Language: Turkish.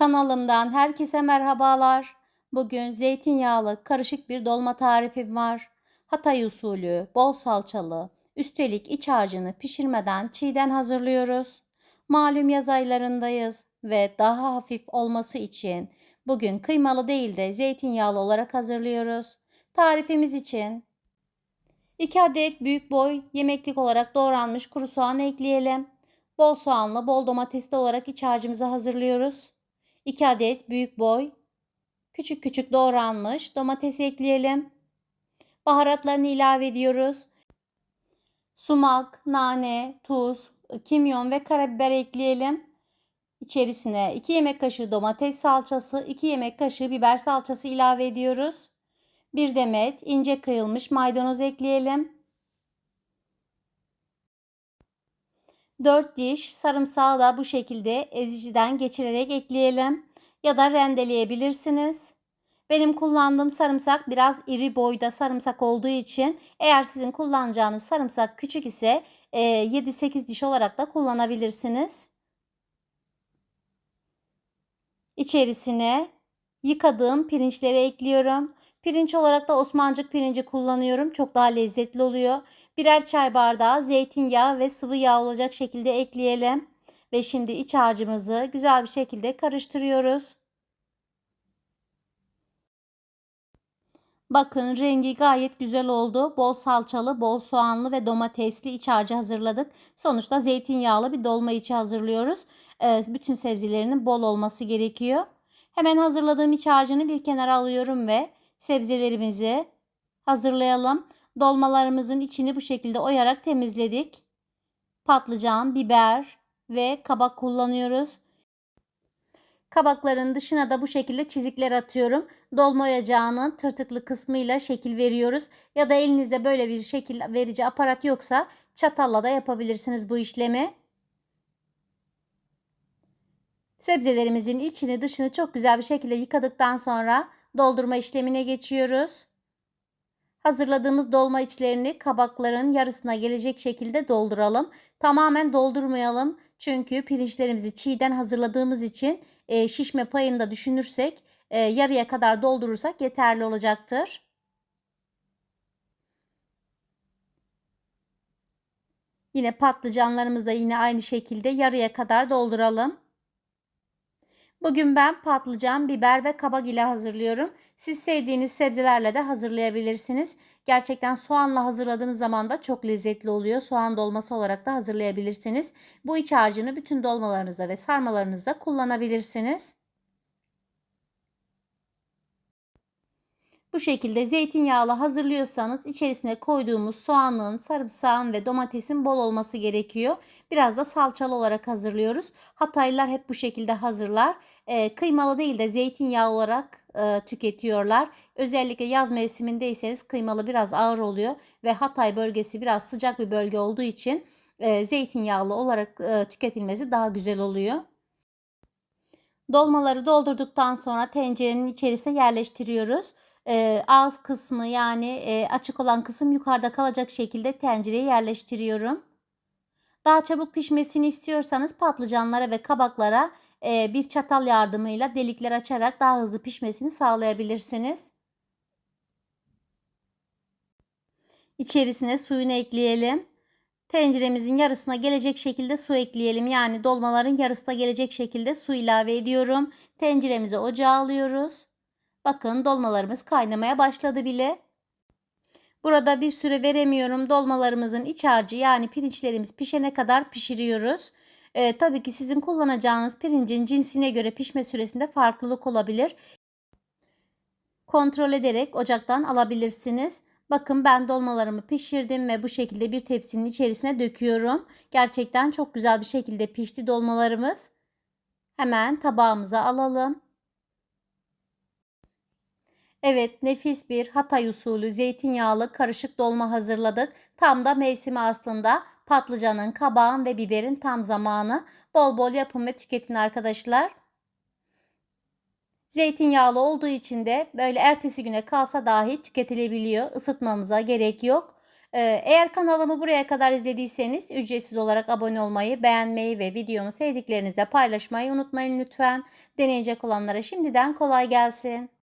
Kanalımdan herkese merhabalar. Bugün zeytinyağlı karışık bir dolma tarifim var. Hatay usulü, bol salçalı, üstelik iç harcını pişirmeden çiğden hazırlıyoruz. Malum yaz aylarındayız ve daha hafif olması için bugün kıymalı değil de zeytinyağlı olarak hazırlıyoruz. Tarifimiz için 2 adet büyük boy yemeklik olarak doğranmış kuru soğan ekleyelim. Bol soğanlı, bol domatesli olarak iç harcımızı hazırlıyoruz. 2 adet büyük boy küçük küçük doğranmış domates ekleyelim. Baharatlarını ilave ediyoruz. Sumak, nane, tuz, kimyon ve karabiber ekleyelim. İçerisine 2 yemek kaşığı domates salçası, 2 yemek kaşığı biber salçası ilave ediyoruz. Bir demet ince kıyılmış maydanoz ekleyelim. 4 diş sarımsağı da bu şekilde eziciden geçirerek ekleyelim ya da rendeleyebilirsiniz. Benim kullandığım sarımsak biraz iri boyda sarımsak olduğu için eğer sizin kullanacağınız sarımsak küçük ise 7-8 diş olarak da kullanabilirsiniz. İçerisine yıkadığım pirinçleri ekliyorum. Pirinç olarak da Osmancık pirinci kullanıyorum. Çok daha lezzetli oluyor. Birer çay bardağı zeytinyağı ve sıvı yağ olacak şekilde ekleyelim. Ve şimdi iç harcımızı güzel bir şekilde karıştırıyoruz. Bakın rengi gayet güzel oldu. Bol salçalı, bol soğanlı ve domatesli iç harcı hazırladık. Sonuçta zeytinyağlı bir dolma içi hazırlıyoruz. Ee, bütün sebzelerinin bol olması gerekiyor. Hemen hazırladığım iç harcını bir kenara alıyorum ve sebzelerimizi hazırlayalım. Dolmalarımızın içini bu şekilde oyarak temizledik. Patlıcan, biber ve kabak kullanıyoruz. Kabakların dışına da bu şekilde çizikler atıyorum. Dolma oyacağının tırtıklı kısmıyla şekil veriyoruz. Ya da elinizde böyle bir şekil verici aparat yoksa çatalla da yapabilirsiniz bu işlemi. Sebzelerimizin içini dışını çok güzel bir şekilde yıkadıktan sonra doldurma işlemine geçiyoruz. Hazırladığımız dolma içlerini kabakların yarısına gelecek şekilde dolduralım. Tamamen doldurmayalım. Çünkü pirinçlerimizi çiğden hazırladığımız için e, şişme payını da düşünürsek e, yarıya kadar doldurursak yeterli olacaktır. Yine patlıcanlarımızı da yine aynı şekilde yarıya kadar dolduralım. Bugün ben patlıcan, biber ve kabak ile hazırlıyorum. Siz sevdiğiniz sebzelerle de hazırlayabilirsiniz. Gerçekten soğanla hazırladığınız zaman da çok lezzetli oluyor. Soğan dolması olarak da hazırlayabilirsiniz. Bu iç harcını bütün dolmalarınızda ve sarmalarınızda kullanabilirsiniz. Bu şekilde zeytinyağlı hazırlıyorsanız içerisine koyduğumuz soğanın, sarımsağın ve domatesin bol olması gerekiyor. Biraz da salçalı olarak hazırlıyoruz. Hataylılar hep bu şekilde hazırlar. E, kıymalı değil de zeytinyağı olarak e, tüketiyorlar. Özellikle yaz mevsimindeyseniz kıymalı biraz ağır oluyor ve Hatay bölgesi biraz sıcak bir bölge olduğu için e, zeytinyağlı olarak e, tüketilmesi daha güzel oluyor. Dolmaları doldurduktan sonra tencerenin içerisine yerleştiriyoruz e, ağız kısmı yani e, açık olan kısım yukarıda kalacak şekilde tencereye yerleştiriyorum. Daha çabuk pişmesini istiyorsanız patlıcanlara ve kabaklara e, bir çatal yardımıyla delikler açarak daha hızlı pişmesini sağlayabilirsiniz. İçerisine suyunu ekleyelim. Tenceremizin yarısına gelecek şekilde su ekleyelim. Yani dolmaların yarısına gelecek şekilde su ilave ediyorum. Tenceremizi ocağa alıyoruz. Bakın dolmalarımız kaynamaya başladı bile. Burada bir süre veremiyorum. Dolmalarımızın iç harcı yani pirinçlerimiz pişene kadar pişiriyoruz. Ee, tabii ki sizin kullanacağınız pirincin cinsine göre pişme süresinde farklılık olabilir. Kontrol ederek ocaktan alabilirsiniz. Bakın ben dolmalarımı pişirdim ve bu şekilde bir tepsinin içerisine döküyorum. Gerçekten çok güzel bir şekilde pişti dolmalarımız. Hemen tabağımıza alalım. Evet nefis bir Hatay usulü zeytinyağlı karışık dolma hazırladık. Tam da mevsimi aslında patlıcanın, kabağın ve biberin tam zamanı. Bol bol yapın ve tüketin arkadaşlar. Zeytinyağlı olduğu için de böyle ertesi güne kalsa dahi tüketilebiliyor. Isıtmamıza gerek yok. Ee, eğer kanalımı buraya kadar izlediyseniz ücretsiz olarak abone olmayı, beğenmeyi ve videomu sevdiklerinizle paylaşmayı unutmayın lütfen. Deneyecek olanlara şimdiden kolay gelsin.